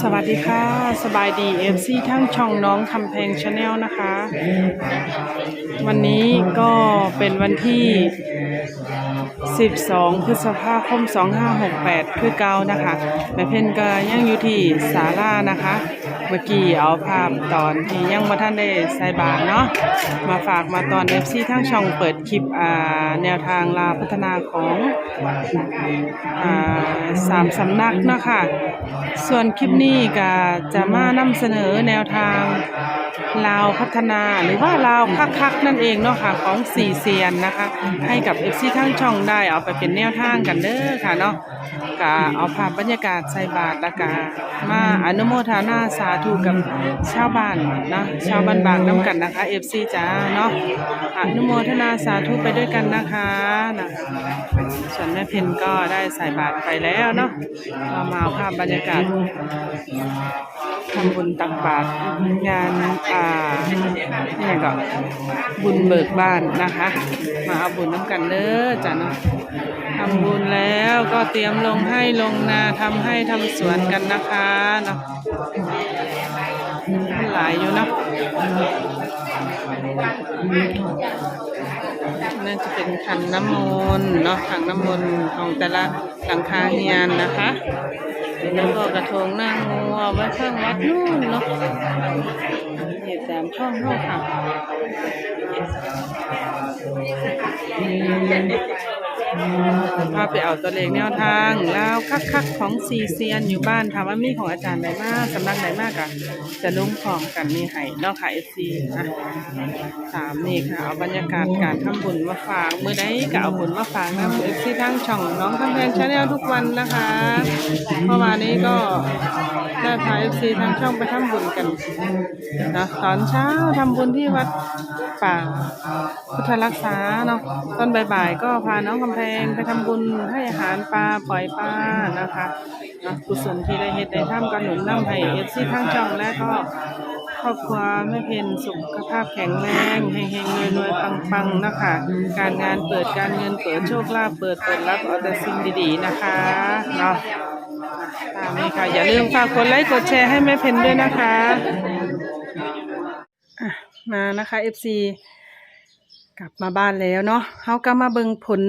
สวัสดีค่ะ สบายดีเอฟซีทั้งช่องน้องคำแพงชาแนลนะคะ วันนี้ก็เป็นวันที่ 12 พฤษภาคม 2568 คือเก่านะคะแม่เพ่นก็ยังอยู่ที่ศาลานะคะ เมื่อกี้เอาภาพตอนที่ยังมาท่านได้ใส่บาตรเนาะมาฝากมาตอนเอฟซีทั้งช่องเปิดคลิปแนวทางลาพัฒนาของอสามสำนักนะคะส่วนคลิปนี้ก็จะมานำเสนอแนวทางลาวพัฒนาหรือว่าลาวคักๆนั่นเองเนาะค่ะของสี่เซียนนะคะ ให้กับเอฟซีทั้งช่องได้เอาไปเป็นแนวทางกันเด้อค่ะเนาะก็เอาภาพบรรยากาศใส่บาตรล้วก็มาอนุโมทนาสาธุกับชาวบ้านเนาะชาวบ้านบางน้ำกันนะคะเอฟซีจ้าเนาะอนุโมทนาสาธุไปด้วยกันนะคะนะส่วนแม่เพนก็ได้ใส่บาตรไปแล้วเนาะเรามาเอาภาพบรรยากาศทำบุญตักบาตรงานอ่านี่ก็บุญเบิกบ้านนะคะ มาเอาบุญน้ำกันเด้อจ้ะเนาะทำบุญแล้วก็เตรียมลงให้ลงนาทำให้ทำสวนกันนะคะเนาะหลายอยู่เนาะน่าจะเป็นขันน้ำมนต์เนาะขันน้ำมนต์ของแต่ละหลังคาเฮียนนะคะ แล้วก็กระทงน้างูเอาไว้ข้างวัดนู่นเนาะเหตุสามช่องนู่นค่ะ พาไปเอาตัวเลขแนวทางแล้วคักๆของซีเซียนอยู่บ้านถามว่ามีของอาจารย์ใดมากสำนักใดมากอะจะลุ้งของกันมีไห้เนาะค่ะเอซีนะสามนี่ค่ะเอาบรรยากาศการทำบุญมาฝากมือใดก็เอาบุญมาฝากนะเอฟซีทั้งช่องน้องทำแพนชาแนลทุกวันนะคะเมื่อวานนี้ก็ ได้พาเอฟซีทั้งช่องไปทำบุญกันนะตอนเช้าทำบุญที่วัดป่าพุทธรักษาเนาะตอนบ่ายๆก็พาน้องกำแพงไปทำบุญให้อาหารปลาปล่อยปลานะคะนะกุศลที่ได้เฮ็ดได้ทำกันหนุนนำให้เอฟซีทั้งช่องและก็ รอบครัวแม่เพนสุขภาพแข็งแรงเฮงๆรวยๆปังๆนะคะ การงานเปิดการเงินเปิดโชคลาภเปิดเปิดรับเอาแต่สิ่งดีๆนะคะเนาะตามนี้ค่ะ อย่าลืมฝากกดไลค์กดแชร์ให้แม่เพนด้วยนะคะอะมานะคะ FC กลับมาบ้านแล้วเนาะเฮาก็มาเบิ่งผล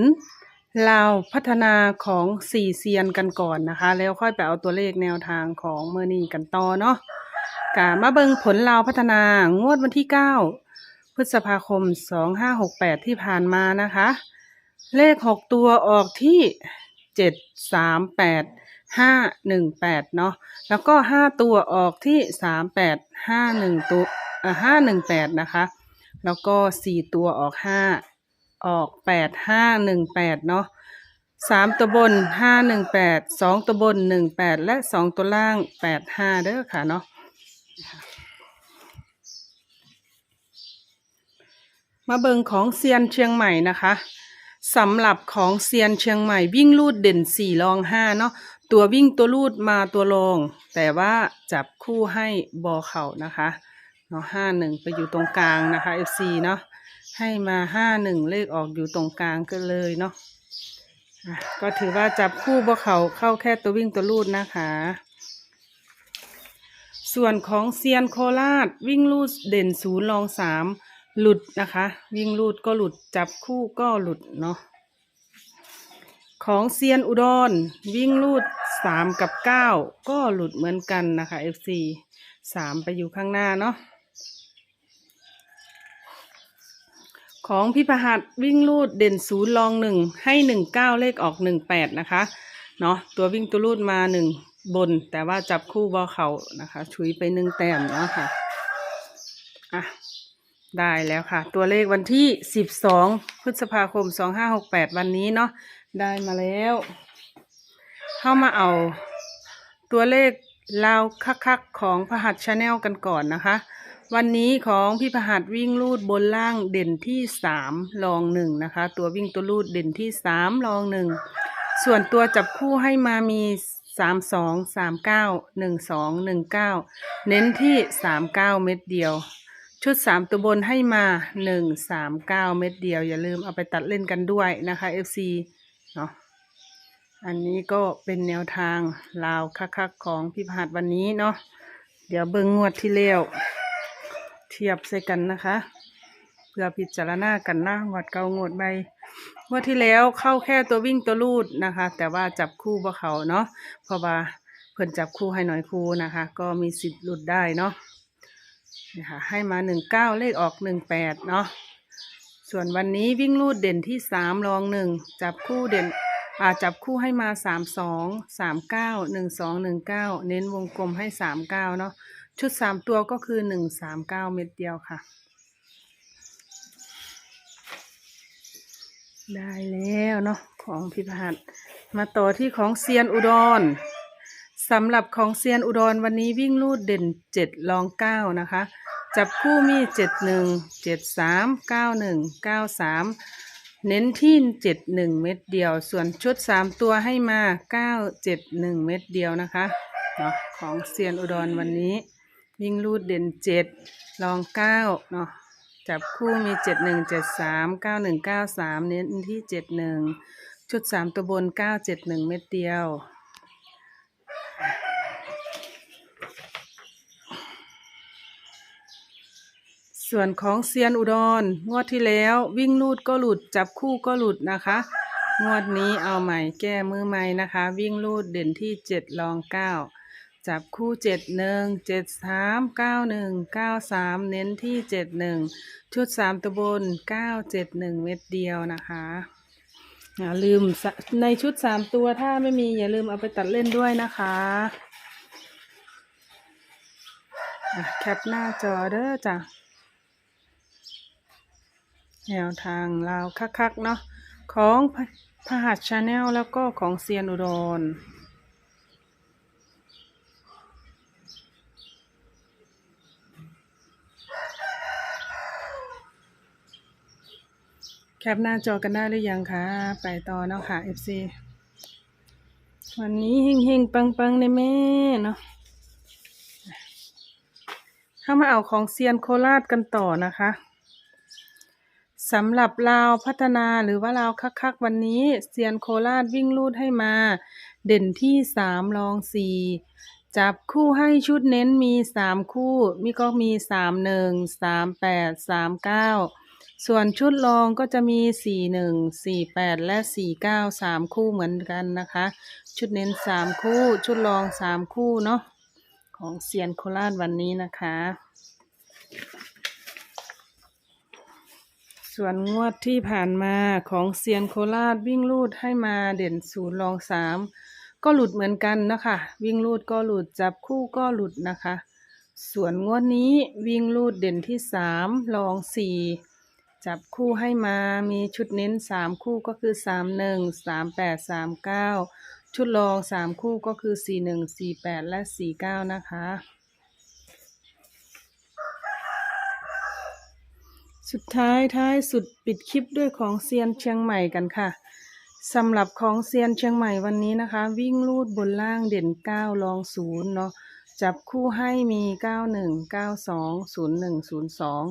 ลาวพัฒนาของสี่เซียนกันก่อนนะคะ แล้วค่อยไปเอาตัวเลขแนวทางของเมอร์นี่กันต่อเนาะ กามาเบิงผลลาวพัฒนางวดวันที่ 9 พฤษภาคม 2568 ที่ผ่านมานะคะ เลข 6 ตัวออกที่ 7 3 8 5 1 8 เนาะแล้วก็ 5 ตัวออกที่ 3 8 5 1 ตัวเอ่อ5 1 8 นะคะ แล้วก็ 4 ตัวออก 5 ออก 8 5 1 8 เนาะสามตัวบนห้าหนึ่งแปดสองตัวบนหนึ่งแปดและสองตัวล่างแปดห้าเด้อค่ะเนาะ มาเบิงของเซียนเชียงใหม่นะคะสำหรับของเซียนเชียงใหม่วิ่งลูดเด่นสี่รองห้าเนาะตัววิ่งตัวลูดมาตัวรอง แต่ว่าจับคู่ให้บอเข่านะคะเนาะห้าหนึ่งไปอยู่ตรงกลางนะคะ FC เนาะให้มาห้าหนึ่งเลขออกอยู่ตรงกลางกันเลยเนาะอะก็ถือว่าจับคู่บอเข่าเข้าแค่ตัววิ่งตัวลูดนะคะ ส่วนของเซียนโคราชวิ่งลูดเด่นศูนย์รองสามหลุดนะคะ วิ่งลูดก็หลุดจับคู่ก็หลุดเนาะของเซียนอุดร วิ่งลูดสามกับเก้าก็หลุดเหมือนกันนะคะ FC สามไปอยู่ข้างหน้าเนาะของพิพหัสวิ่งลูดเด่นศูนย์รองหนึ่งให้หนึ่งเก้าเลขออกหนึ่งแปดนะคะเนาะตัววิ่งตัวลูดมาหนึ่ง บน แต่ว่าจับคู่บอเขานะคะชุยไปหนึ่งแต้มเนาะค่ะอะได้แล้วค่ะ ตัวเลขวันที่สิบสองพฤษภาคมสองห้าหกแปดวันนี้เนาะได้มาแล้ว เข้ามาเอา ตัวเลขลาวคักๆของพหัสชาแนลกันก่อนนะคะ วันนี้ของพี่พหัสวิ่งลูดบนล่างเด่นที่สามรองหนึ่งนะคะ ตัววิ่งตัวลูดเด่นที่สามรองหนึ่งส่วนตัวจับคู่ให้มามี สามสองสามเก้าหนึ่งสองหนึ่งเก้าเน้นที่สามเก้าเม็ดเดียว ชุดสามตัวบนให้มาหนึ่งสามเก้าเม็ดเดียว อย่าลืมเอาไปตัดเล่นกันด้วยนะคะ FC เนาะอันนี้ก็เป็นแนวทางลาวคักๆของพี่พหัดวันนี้เนาะเดี๋ยวเบิ่งงวดที่แล้วเทียบใส่กันนะคะ พื่อพิจารณากันนะงวดเก่างวดใบงวดที่แล้วเข้าแค่ตัววิ่งตัวลูดนะคะ แต่ว่าจับคู่บ่เขาเนาะเพราะว่าเพิ่นจับคู่ให้หน่อยคู่นะคะ ก็มีสิทธิ์หลุดได้เนาะนี่ค่ะให้มาหนึ่งเก้าเลขออกหนึ่งแปดเนาะส่วนวันนี้วิ่งลูดเด่นที่สามรองหนึ่งจับคู่เด่นอาจับคู่ให้มาสามสองสามเก้าหนึ่งสองหนึ่งเก้าเน้นวงกลมให้สามเก้าเนาะชุดสามตัวก็คือหนึ่งสามเก้าเม็ดเดียวค่ะ ได้แล้วเนาะของพิพหัสมาต่อที่ของเซียนอุดรสำหรับของเซียนอุดรวันนี้วิ่งลูดเด่นเจ็ดรองเก้านะคะ จับคู่มีเจ็ดหนึ่งเจ็ดสามเก้าหนึ่งเก้าสามเน้นที่เจ็ดหนึ่งเม็ดเดียว ส่วนชุดสามตัวให้มาเก้าเจ็ดหนึ่งเม็ดเดียวนะคะเนาะของเซียนอุดรวันนี้ วิ่งลูดเด่นเจ็ดรองเก้าเนาะ จับคู่มีเจ็ดหนึ่งเจ็ดสามเก้าหนึ่งเก้าสามเน้นที่เจ็ดหนึ่งชุดสามตัวบนเก้าเจ็ดหนึ่งเม็ดเดียวส่วนของเซียนอุดรงวดที่แล้ววิ่งลูดก็หลุดจับคู่ก็หลุดนะคะ งวดนี้เอาใหม่แก้มือใหม่นะคะ วิ่งลูดเด่นที่เจ็ดรองเก้า จับคู่เจ็ดหนึ่งเจ็ดสามเก้าหนึ่งเก้าสามเน้นที่เจ็ดหนึ่งชุดสามตัวบนเก้าเจ็ดหนึ่งเม็ดเดียวนะคะอย่าลืมในชุดสามตัวถ้าไม่มีอย่าลืมเอาไปตัดเล่นด้วยนะคะะแคปหน้าจอเด้อจ้ะแนวทางลาวคักๆเนาะของพพหัสชาแนลแล้วก็ของเซียนอุดร ปหน้าจอกันได้หรือยังคะ ไปต่อเนาะค่ะ FC วันนี้เฮงๆ ปังๆในแม่เนาะถ้ามาเอาของเซียนโคราชกันต่อนะคะสำหรับลาวพัฒนาหรือว่าลาวคักๆ วันนี้เซียนโคราชวิ่งลูดให้มา เด่นที่สามรองสี่จับคู่ให้ชุดเน้นมีสามคู่ มีก็มีสามหนึ่งสามแปดสามเก้า ส่วนชุดรองก็จะมีสี่หนึ่งสี่แปดและสี่เก้าสามคู่เหมือนกันนะคะ ชุดเน้นสามคู่ ชุดรองสามคู่เนาะของเซียนโคราชวันนี้นะคะ ส่วนงวดที่ผ่านมาของเซียนโคราชวิ่งลูดให้มาเด่นศูนย์รองสามก็หลุดเหมือนกันนะคะ วิ่งลูดก็หลุดจับคู่ก็หลุดนะคะ ส่วนงวดนี้วิ่งลูดเด่นที่สามรองสี่ จับคู่ให้มามีชุดเน้นสามคู่ก็คือสามหนึ่งสามแปดสามเก้าชุดรองสามคู่ก็คือสี่หนึ่งสี่แปดและสี่เก้านะคะ สุดท้ายท้ายสุดปิดคลิปด้วยของเซียนเชียงใหม่กันค่ะสำหรับของเซียนเชียงใหม่วันนี้นะคะ วิ่งลูดบนล่างเด่นเก้ารองศูนย์เนาะ จับคู่ให้มีเก้าหนึ่งเก้าสองศูนย์หนึ่งศูนย์สอง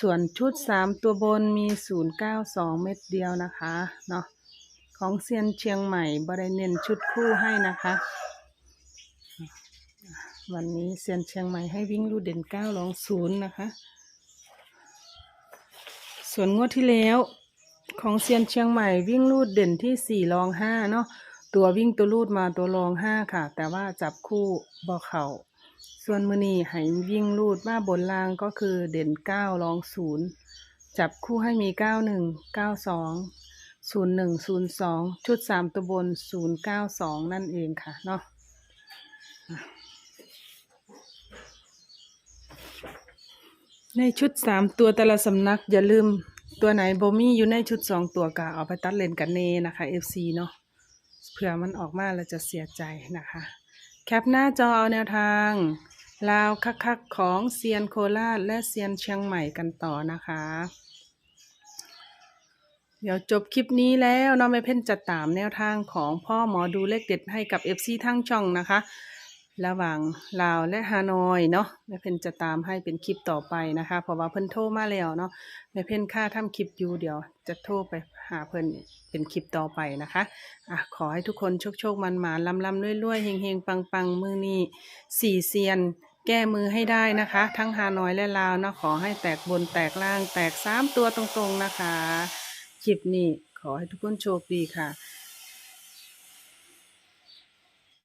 ส่วนชุดสามตัวบนมีศูนย์เม็ดเดียวนะคะเนาะของเซียนเชียงใหม่บริเน้นชุดคู่ให้นะคะ วันนี้เซียนเชียงใหม่ให้วิ่งลูดเด่นเก้ารองศูนย์นะคะ ส่วนงวดที่แล้วของเซียนเชียงใหม่วิ่งลูดเด่นที่สี่รองห้าเนาะ ตัววิ่งตัวลูดมาตัวรองห้าค่ะ แต่ว่าจับคู่บอเข่าส่วนมือนีให้วิ่งลูดมาบนล่างก็คือเด่นเก้ารองศูนย์จับคู่ให้มีเก้าหนึ่งเก้าสองศูนย์หนึ่งศูนย์สองชุดสามตัวบนศูนย์เก้าสองนั่นเองค่ะเนาะในชุดสามตัวแต่ละสำนักอย่าลืมตัวไหนโบมี่อยู่ในชุดสองตัวก็เอาไปตัดเลนกันเนนะคะ FC เนาะ เผื่อมันออกมาเราจะเสียใจนะคะ แคปหน้าจอเอาแนวทางลาวคักๆของเซียนโคราชและเซียนเชียงใหม่กันต่อนะคะ เดี๋ยวจบคลิปนี้แล้วน้องไม่เพ่นจะตามแนวทางของพ่อหมอดูเลขเด็ดให้กับเอฟซีทั้งช่องนะคะ ระหว่างลาวและฮานอยเนาะแม่เพ่นจะตามให้เป็นคลิปต่อไปนะคะ เพราะว่าเพิ่นโทรมาแล้วเนาะแม่เพ่นค่าทำคลิปอยู่เดี๋ยว จะโทรไปหาเพิ่นเป็นคลิปต่อไปนะคะอะขอให้ทุกคนโชคโชคมันมาลำลำรวยๆเฮงๆปังๆมือนี้สี่เซียน แก้มือให้ได้นะคะ ทั้งฮานอยและลาวเนาะขอให้แตกบนแตกล่างแตกสามตัวตรงๆนะคะคลิปนี้ขอให้ทุกคนโชคดีค่ะ